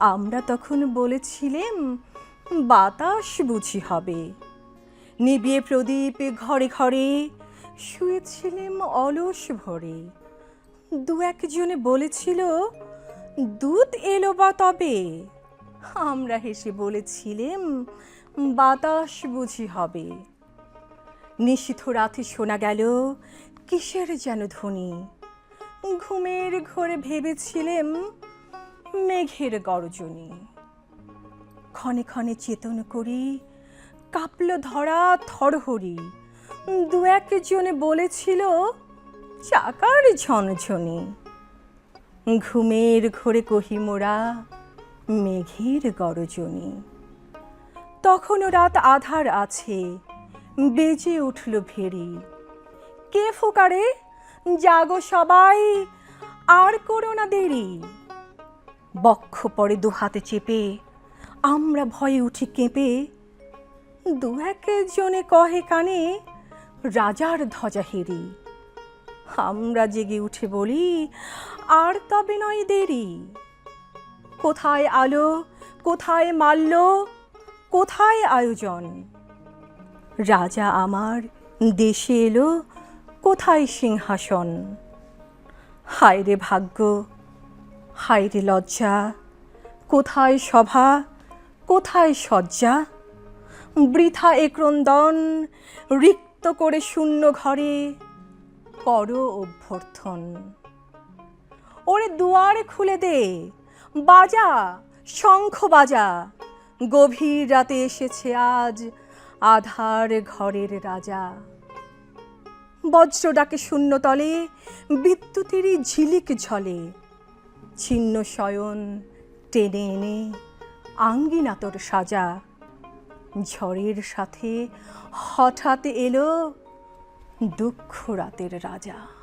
আমরা তখন বলেছিলেম, বাতাস বুঝি হবে। নিবিয়ে প্রদীপ ঘরে ঘরে শুয়েছিলেম অলস ভরে। দু একজনে বলেছিল, দুধ এলো বা তবে? আমরা হেসে বলেছিলেম, বাতাস বুঝি হবে। নিশীথ রাতে শোনা গেল, কিসের যেন ধ্বনি? ঘুমের ঘরে ভেবেছিলেম মেঘের গর্জনী। ক্ষণে ক্ষণে চেতন করি কাঁপল ধরা থরহরি। দু একজনে বলেছিল, চাকার ঝনঝনি। ঘুমের ঘরে কহি মোরা, মেঘের গরজনী। তখনও রাত আধার আছে, বেজে উঠল ভেরি। কে ফোকারে? জাগো সবাই, আর করো না দেরি। বক্ষ পড়ে দু হাতে চেপে, আমরা ভয়ে উঠি কেঁপে। দু একজনে কহে কানে, রাজার ধ্বজা হেরি। আমরা জেগে উঠে বলি, আর তবে নয় দেরি। কোথায় আলো, কোথায় মাল্য, কোথায় আয়োজন? রাজা আমার দেশে এলো, কোথায় সিংহাসন? হায় রে ভাগ্য হায় রে লজ্জা। কোথায় সভা কোথায় শয্যা? বৃথা এ ক্রন্দন রিক্ত করে শূন্য ঘরে। কর অভ্যর্থন। ওরে দুয়ার খুলে দে। বাজা, শঙ্খ বাজা। গভীর রাতে এসেছে আজ আধার ঘরের রাজা। বজ্র ডাকে শূন্যতলে বিদ্যুতেরই ঝিলিক ঝলে। ছিন্ন শয়ন টেনে এনে আঙ্গিনা তোর সাজা। ঝড়ের সাথে হঠাৎ এলো দুঃখ রাতের রাজা।